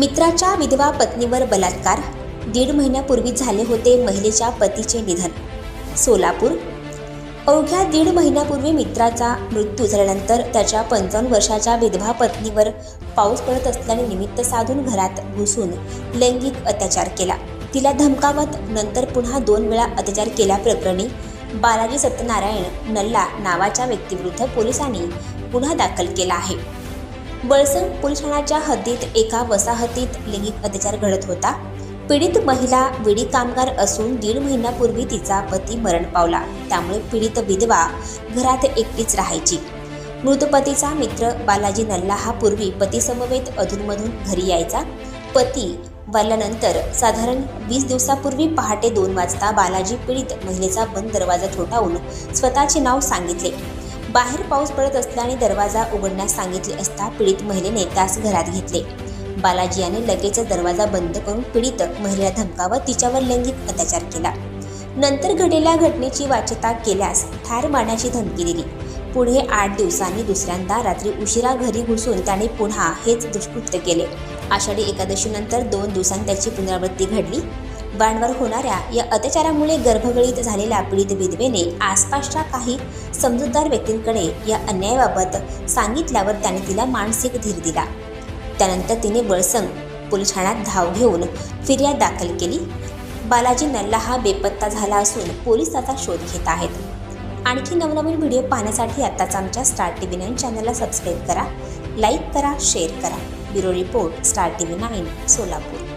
मित्राच्या विधवा पत्नीवर बलात्कार. दीड महिन्यापूर्वी झाले होते महिलेच्या पतीचे निधन. सोलापूर. अवघ्या दीड महिन्यापूर्वी मित्राचा मृत्यू झाल्यानंतर त्याच्या पंचावन्न वर्षाच्या विधवा पत्नीवर पाऊस पडत असल्याने निमित्त साधून घरात घुसून लैंगिक अत्याचार केला. तिला धमकावत नंतर पुन्हा दोन वेळा अत्याचार केल्याप्रकरणी बालाजी सत्यनारायण नल्ला नावाच्या व्यक्तीविरुद्ध पोलिसांनी गुन्हा दाखल केला आहे. बळसंग पोलीस ठाण्याच्या हद्दीत एका वसाहतीत लैंगिक अत्याचार घडत होता. पीडित महिला विडी कामगार असून दीड महिन्यापूर्वी तिचा पती मरण पावला. त्यामुळे पीडित विधवा घरात एकटीच राहायची. मृत पतीचा मित्र बालाजी नल्ला हा पूर्वी पतीसमवेत अधूनमधून घरी यायचा. पती वारल्यानंतर साधारण वीस दिवसापूर्वी पहाटे दोन वाजता बालाजी पीडित महिलेचा बंद दरवाजा ठोठावून स्वतःचे नाव सांगितले. बाहेर पाऊस पडत असल्याने दरवाजा उघडण्यास सांगितले असता पीडित महिलेने त्यास घरात घेतले. बालाजी याने लगेच दरवाजा बंद करून पीडित महिलेला धमकावत तिच्यावर लैंगिक अत्याचार केला. नंतर घडलेल्या घटनेची वाच्यता केल्यास ठार मारण्याची धमकी दिली. पुढे आठ दिवसांनी दुसऱ्यांदा रात्री उशिरा घरी घुसून त्याने पुन्हा हेच दुष्कृत्य केले. आषाढी एकादशीनंतर दोन दिवसांनी त्याची पुनरावृत्ती घडली. बाणवर होणाऱ्या या अत्याचारामुळे गर्भगळीत झालेल्या पीडित विधवेने आसपासच्या काही समजूतदार व्यक्तींकडे या अन्यायाबाबत सांगितल्यावर त्याने तिला मानसिक धीर दिला. त्यानंतर तिने वळसंग पोलीस ठाण्यात धाव घेऊन फिर्याद दाखल केली. बालाजी नल्ला हा बेपत्ता झाला असून पोलीस त्याचा शोध घेत आहेत. आणखी नवनवीन व्हिडिओ पाहण्यासाठी आत्ताच आमच्या स्टार टी व्ही नाईन चॅनलला सबस्क्राईब करा लाईक करा शेअर करा. Bureau report Star T V nine Solapur.